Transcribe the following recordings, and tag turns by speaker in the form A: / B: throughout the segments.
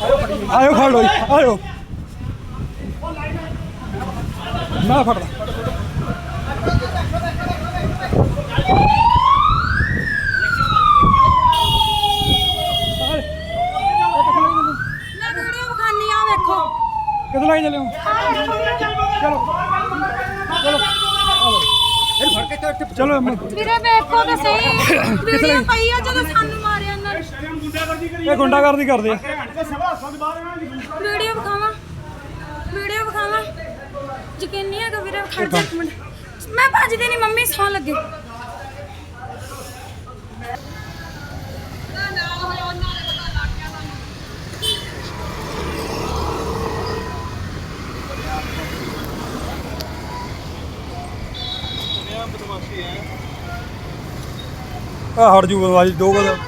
A: ਆਇਓ ਫੜ ਜੀ, ਆਇਓ। ਨਾ ਫੜ ਲੈ
B: ਮੈਂ ਵੀਡੀਓ ਵਿਖਾਨੀ ਆ ਵੇਖੋ।
A: ਕਿੱਥੇ ਲੈ ਕੇ ਚੱਲੇ ਹੋ? ਚਲੋ। ਚਲੋ। ਚਲੋ।
B: ਵੀਰੇ ਵੇਖੋ ਤਾਂ ਸਹੀ। ਵੀਡੀਓ ਪਈ ਆ ਜਦੋਂ ਸਾਨੂੰ
A: ਇਹ ਗੁੰਡਾਗਰਦੀ ਕਰਦੇ ਆ।
B: ਵੀਡੀਓ ਵਿਖਾਵਾਂ? ਵੀਡੀਓ ਵਿਖਾਵਾਂ? ਯਕੀਨ ਨਹੀਂ ਹੈਗਾ ਵੀਰੇ ਖੜ ਜਾ ਇੱਕ ਮਿੰਟ। ਮੈਂ ਭੱਜਦੀ ਨਹੀਂ ਮੰਮੀ ਸੌਂ ਲੱਗੇ।
A: ਆ ਹਟ ਜੂ ਬਦਮਾਸ਼ੀ ਦੋ ਕਦ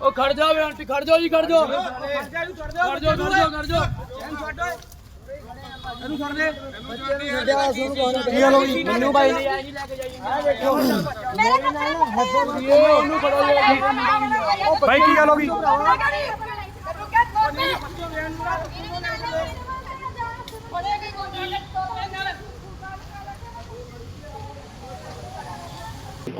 C: ਉਹ
D: ਖੜ ਜਾ ਵੇ ਆਂਟੀ ਖੜ ਜਾ ਜੀ ਖੜ ਜਾ। ਖੜ ਜਾ ਖੜ ਜਾ। ਖੜ ਜਾ
A: ਕੀ ਗੱਲ ਹੋ ਗਈ
D: ਮੈਨੂੰ ਬਾਈ ਨੇ ਆਈ ਨਹੀਂ ਲੈ ਕੇ ਜਾਈ ਉਹਨੂੰ ਫੜੋ
A: ਭਾਈ ਕੀ ਗੱਲ ਹੋ ਗਈ?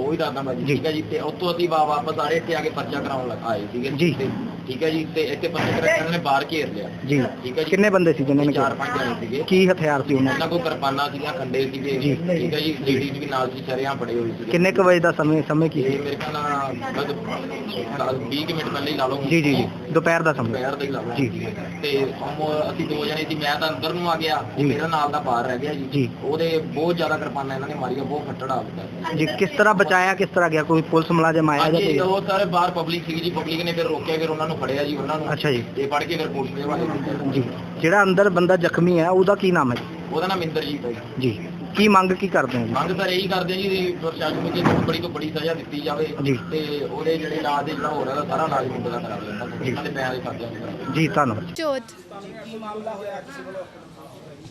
E: ਉਹ ਹੀ ਦੱਸਦਾ ਮੈਂ ਜੀ ਠੀਕ ਹੈ ਜੀ ਤੇ ਉੱਥੋਂ ਅਸੀਂ ਵਾ- ਵਾਪਸ ਆਏ ਇੱਥੇ ਆ ਕੇ ਪਰਚਾ ਕਰਾਉਣ ਲੱਗ ਆਏ ਸੀਗੇ
F: ਜੀ।
E: ਤੇ ਠੀਕ ਹੈ ਜੀ ਤੇ ਇੱਥੇ ਪਰਚਾ ਕਰਾਉਣ ਨੇ ਬਾਹਰ ਘੇਰ ਲਿਆ।
F: ਜੀ।
E: ਠੀਕ ਹੈ ਜੀ।
F: ਕਿੰਨੇ ਬੰਦੇ ਸੀ ਜਿਨ੍ਹਾਂ ਨੇ
E: ਚਾਰ ਪੰਜ ਜਣੇ ਸੀਗੇ।
F: ਕੀ ਹਥਿਆਰ ਸੀ ਉਹਨਾਂ
E: ਉਹਨਾਂ ਕੋਲ ਕਿਰਪਾਨਾਂ ਸੀਗੀਆਂ ਖੰਡੇ ਸੀਗੇ।
F: ਜੀ।
E: ਠੀਕ ਹੈ ਜੀ ਲੇਡੀਜ਼ ਵੀ ਨਾਲ ਸੀ ਸ਼ਰਿਆਂ ਫੜੇ ਹੋਏ ਸੀਗੇ।
F: ਕਿੰਨੇ ਕੁ ਵਜੇ ਦਾ ਸਮੇਂ ਸਮੇਂ ਕੀ
E: ਇਹ
F: ਸੀ
E: ਮੇਰੇ ਖਿਆਲ ਨਾਲ ਬਸ 20 ਕੁ ਮਿੰਟ ਪਹਿਲੇ ਹੀ ਲਾ ਲਓ।
F: ਜੀ ਜੀ ਜੀ। ਦੁਪਹਿਰ ਦਾ ਸਮਾਂ।
E: ਦੁਪਹਿਰ ਦਾ ਹੀ ਲਾ ਲਓ।
F: ਜੀ।
E: ਤੇ ਹਮ ਅਸੀਂ ਦੋ ਜਣੇ ਸੀ ਮੈਂ ਤਾਂ ਅੰਦਰ ਨੂੰ ਆ ਗਿਆ।
F: ਜੀ।
E: ਮੇਰਾ ਨਾਲ ਦਾ ਬਾਹਰ ਰਹਿ ਗਿਆ
F: ਜੀ।
E: ਜੀ। ਉਹਦੇ ਬਹੁਤ ਜ਼ਿਆਦਾ ਕਿਰਪਾਨਾਂ ਇਹਨਾਂ ਨੇ ਮਾਰੀਆਂ ਬਹੁਤ ਫੱਟੜ ਆ ਗਿਆ
F: ਜੀ ਕਿਸ ਤਰ੍ਹਾਂ ਬਚਾਇਆ ਕਿਸ ਤਰ੍ਹਾਂ ਗਿਆ? ਕੋਈ ਪੁਲਿਸ ਮੁਲਾਜ਼ਮ ਆਇਆ ਜਾਂ
E: ਹਾਂਜੀ
F: ਕੋਈ?
E: ਉਹ ਸਾਰੇ ਬਾਹਰ ਪਬਲਿਕ ਸੀਗੀ ਜੀ। ਪਬਲਿਕ ਨੇ ਫਿਰ ਰੋਕਿਆ ਫਿਰ ਉਹਨਾਂ ਨੂੰ ਫੜਿਆ ਜੀ ਉਹਨਾਂ ਨੂੰ।
F: ਅੱਛਾ ਜੀ।
E: ਤੇ ਫੜ ਕੇ ਫਿਰ ਪੁਲਿਸ ਦੇ ਹਵਾਲੇ ਕੀਤਾ
F: ਜੀ। ਜਿਹੜਾ ਅੰਦਰ ਬੰਦਾ ਜ਼ਖਮੀ ਹੈ ਉਹਦਾ ਕੀ ਨਾਮ ਹੈ ਜੀ?
E: ਉਹਦਾ ਨਾਮ ਇੰਦਰਜੀਤ ਹੈ ਜੀ।
F: ਜੀ। ਕੀ ਮੰਗ ਕੀ ਕਰਦੇ ਹੋ ਜੀ?
E: ਮੰਗ ਤਾਂ ਇਹੀ ਕਰਦੇ ਜੀ ਵੀ ਪ੍ਰਸ਼ਾਸਨ ਨੂੰ ਕਿ ਇਹਨੂੰ ਬੜੀ ਤੋਂ ਬੜੀ ਸਜ਼ਾ ਦਿੱਤੀ ਜਾਵੇ
F: ਜੀ।
E: ਤੇ ਉਹਦੇ ਜਿਹੜੇ ਇਲਾਜ ਦੇ ਜਿਹੜਾ ਹੋ ਰਿਹਾ ਸਾਰਾ ਇਲਾਜ ਮੁੰਡੇ ਦਾ ਕਰਾ ਲੈਂਦਾ। ਉਹਨਾਂ ਦੇ ਪੈਸੇ ਕਰਦੇ ਆ
F: ਜੀ ਧੰਨਵਾਦ।
G: ਜੋਤ।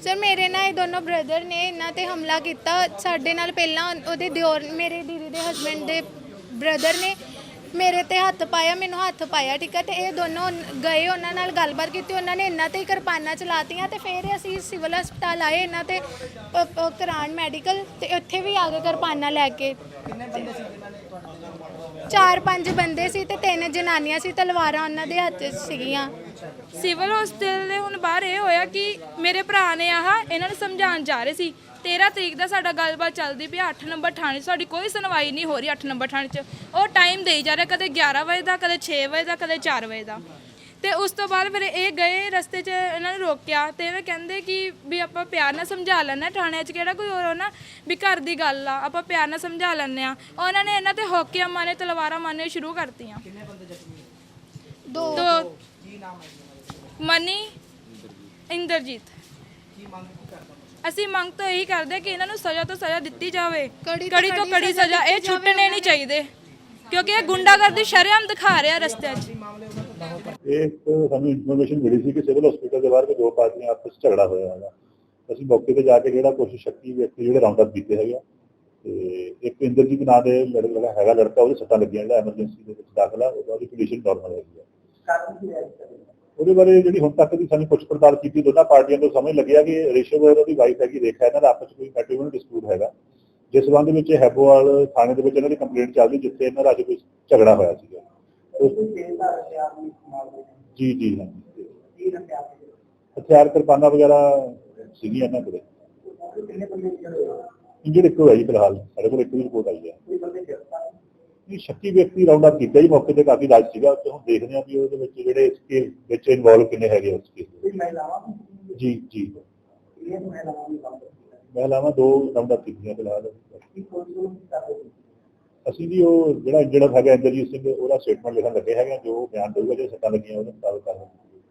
G: ਸਰ ਮੇਰੇ ਨਾਲ ਇਹ ਦੋਨੋਂ ਬ੍ਰਦਰ ਨੇ ਇਹਨਾਂ ਤੇ ਹਮਲਾ ਕੀਤਾ। ਸਾਡੇ ਨਾਲ ਪਹਿਲਾਂ ਉਹਦੇ ਦਿਓਰ ਮੇਰੇ ਦੀਦੀ ਦੇ ਹਸਬੰਡ ਦੇ ਬ੍ਰਦਰ ਨੇ। ਮੇਰੇ ਤੇ ਹੱਥ ਪਾਇਆ, ਮੈਨੂੰ ਹੱਥ ਪਾਇਆ, ਠੀਕ ਹੈ ਤੇ ਇਹ ਦੋਨੋਂ ਗਏ, ਉਹਨਾਂ ਨਾਲ ਗੱਲਬਾਤ ਕੀਤੀ, ਉਹਨਾਂ ਨੇ ਇਹਨਾਂ ਤੇ ਹੀ ਕਿਰਪਾਨਾਂ ਚਲਾਤੀਆਂ ਤੇ ਫਿਰ ਅਸੀਂ ਸਿਵਲ ਹਸਪਤਾਲ ਆਏ ਇਹਨਾਂ ਤੇ ਪ- ਪ- ਕਰਾਉਣ ਮੈਡੀਕਲ ਤੇ ਉੱਥੇ ਵੀ ਆ ਗਏ ਕਿਰਪਾਨਾਂ ਲੈ ਕੇ। ਚਾਰ ਪੰਜ ਬੰਦੇ ਸੀ ਤੇ ਤਿੰਨ ਜਨਾਨੀਆਂ ਸੀ, ਤਲਵਾਰਾਂ ਉਹਨਾਂ ਦੇ ਹੱਥ 'ਚ ਸੀਗੀਆਂ।
H: ਸਿਵਲ ਹਸਪਤਾਲ ਦੇ ਹੁਣ ਬਾਹਰ ਇਹ ਹੋਇਆ ਕਿ ਮੇਰੇ ਭਰਾ ਨੇ ਆਹ ਇਹਨਾਂ ਨੂੰ ਸਮਝਾਉਣ ਜਾ ਰਹੇ ਸੀ। 13 ਤਰੀਕ ਦਾ ਸਾਡਾ ਗੱਲਬਾਤ ਚੱਲਦੀ ਪਈ 8 ਨੰਬਰ ਥਾਣੇ 'ਚ। ਸਾਡੀ ਕੋਈ ਸੁਣਵਾਈ ਨਹੀਂ ਹੋ ਰਹੀ 8 ਨੰਬਰ ਥਾਣੇ 'ਚ। ਉਹ ਟਾਈਮ ਦੇਈ ਜਾ ਰਿਹਾ ਕਦੇ 11 ਵਜੇ ਦਾ ਕਦੇ 6 ਵਜੇ ਦਾ ਕਦੇ 4 ਵਜੇ ਦਾ। ਤੇ ਉਸ ਤੋਂ ਬਾਅਦ ਫਿਰ ਇਹ ਗਏ ਰਸਤੇ 'ਚ ਇਹਨਾਂ ਨੂੰ ਰੋਕਿਆ। ਤੇ ਇਹ ਕਹਿੰਦੇ ਕਿ ਵੀ ਆਪਾਂ ਪਿਆਰ ਨਾਲ ਸਮਝਾ ਲੈਣਾ ਥਾਣੇ 'ਚ ਕਿਹੜਾ ਕੋਈ ਹੋਰ ਨਾ ਵੀ ਘਰ ਦੀ ਗੱਲ ਆ ਆਪਾਂ ਪਿਆਰ ਨਾਲ ਸਮਝਾ ਲੈਂਦੇ ਆ ਉਹਨਾਂ ਨੇ ਇਹਨਾਂ ਤੇ ਹੋਕਿਆ ਮਾਰੇ ਤਲਵਾਰਾਂ ਮਾਰਨੇ ਸ਼ੁਰੂ ਕਰਤੀਆਂ।
G: ਦੋ।
H: ਦੋ। ਮਨੀ ਇੰਦਰਜੀਤ। ਅਸੀਂ ਮੰਗ ਤਾਂ ਇਹੀ ਕਰਦੇ ਕਿ ਇਹਨਾਂ ਨੂੰ ਸਜ਼ਾ ਤੋਂ ਸਜ਼ਾ ਦਿੱਤੀ ਜਾਵੇ।
G: ਕੜੀ ਤੋਂ
H: ਕੜੀ
G: ਸਜ਼ਾ
H: ਇਹ ਛੁੱਟਣੇ ਨਹੀਂ ਚਾਹੀਦੇ। ਕਿਉਂਕਿ ਇਹ ਗੁੰਡਾਗਰਦੀ ਸ਼ਰੇਆਮ ਦਿਖਾ ਰਿਹਾ ਰਸਤਿਆਂ 'ਚ।
I: ਇਹ ਇੱਕ ਸਾਨੂੰ ਇਨਫੋਰਮੇਸ਼ਨ ਮਿਲੀ ਸੀ ਕਿ ਸਿਵਲ ਹਸਪੀਟਲ ਦੇ ਬਾਹਰ ਕੋਈ ਦੋ ਪਾਰਟੀਆਂ ਆਪਸ ਵਿੱਚ ਝਗੜਾ ਹੋਇਆ ਹੈਗਾ। ਅਸੀਂ ਮੌਕੇ ਤੇ ਜਾ ਕੇ ਜਿਹੜਾ ਕੁਝ ਸ਼ੱਕੀ ਵਿਅਕਤੀ ਜਿਹੜੇ ਰਾਉਂਡ ਅਪ ਕੀਤੇ ਹੈਗੇ ਆ ਤੇ ਇੱਕ ਇੰਦਰਜੀਤ ਨਾਂ ਦੇ ਲੜਕਾ ਹੈਗਾ ਲੜਕਾ ਉਹਦੇ ਸੱਟਾਂ ਲੱਗੀਆਂ ਜਿਹੜਾ ਐਮਰਜੈਂਸੀ ਦੇ ਵਿੱਚ ਦਾਖਲਾ ਉਹਦੀ ਕੰਡੀਸ਼ਨ ਨਾਰਮਲ ਹੈਗੀ ਆ। ਉਹਦੇ ਬਾਰੇ ਜਿਹੜੀ ਹੁਣ ਤੱਕ ਦੀ ਸਾਨੂੰ ਪੁੱਛ ਪੜਤਾਲ ਕੀਤੀ ਦੋਨਾਂ ਪਾਰਟੀਆਂ ਤੋਂ ਸਮਝ ਲੱਗਿਆ ਕਿ ਰਿਸ਼ਵ ਔਰ ਉਹਦੀ ਵਾਈਫ ਹੈਗੀ ਰੇਖਾ ਇਹਨਾਂ ਦਾ ਆਪਸ ਵਿੱਚ ਕੋਈ ਮੈਟਰੀਮੋਨੀਅਲ ਡਿਸਪਿਊਟ ਹੈਗਾ। ਜਿਸ ਸੰਬੰਧ ਵਿੱਚ ਹੈਬੋਵਾਲ ਥਾਣੇ ਦੇ ਵਿੱਚ ਇਹਨਾਂ ਦੀ ਕੰਪਲੇਂਟ ਚੱਲਦੀ ਜਿੱਥੇ ਇਹਨਾਂ ਦਾ ਅੱਜ ਕੋਈ ਝਗੜਾ ਹੋਇਆ ਸੀਗਾ। ਜੀ ਜੀ ਹਾਂ। ਹਥਿਆਰ ਕਿਰਪਾਨਾਂ ਵਗੈਰਾ ਸੀਗੀਆਂ ਇਹਨਾਂ ਕੋਲੇ। ਇੰਜਰ ਇੱਕ ਹੋਇਆ ਜੀ ਫਿਲਹਾਲ। ਸਾਡੇ ਕੋਲ ਇੱਕ ਵੀ ਰਿਪੋਰਟ ਆਈ ਹੈ। ਇਹ ਸ਼ੱਕੀ ਵਿਅਕਤੀ ਰਾਉਂਡ ਅਪ ਕੀਤਾ ਜੀ ਮੌਕੇ ਤੇ ਕਾਫੀ ਰਾਜ ਸੀਗਾ ਤੇ ਹੁਣ ਦੇਖਦੇ ਹਾਂ ਵੀ ਉਹਦੇ ਵਿੱਚ ਜਿਹੜੇ ਇਸ ਕੇਸ ਵਿੱਚ ਇਨਵੋਲਵ ਕਿੰਨੇ ਹੈਗੇ ਉਸ ਕੇਸ ਜੀ ਜੀ। ਮਹਿਲਾਵਾਂ ਦੋ ਰਾਉਂਡ ਅਪ ਕੀਤੀਆਂ ਫਿਲਹਾਲ। ਅਸੀਂ ਜੀ ਉਹ ਜਿਹੜਾ ਜਿਹੜਾ ਹੈਗਾ ਇੰਦਰਜੀਤ ਸਿੰਘ ਉਹਦਾ ਸਟੇਟਮੈਂਟ ਲਿਖਣ ਲੱਗੇ ਹੈਗੇ ਆ, ਜੋ ਬਿਆਨ ਦੇਊਗਾ ਜੇ ਸੱਟਾਂ ਲੱਗੀਆਂ ਉਹਦੇ ਮੁਤਾਬਕ ਕਰ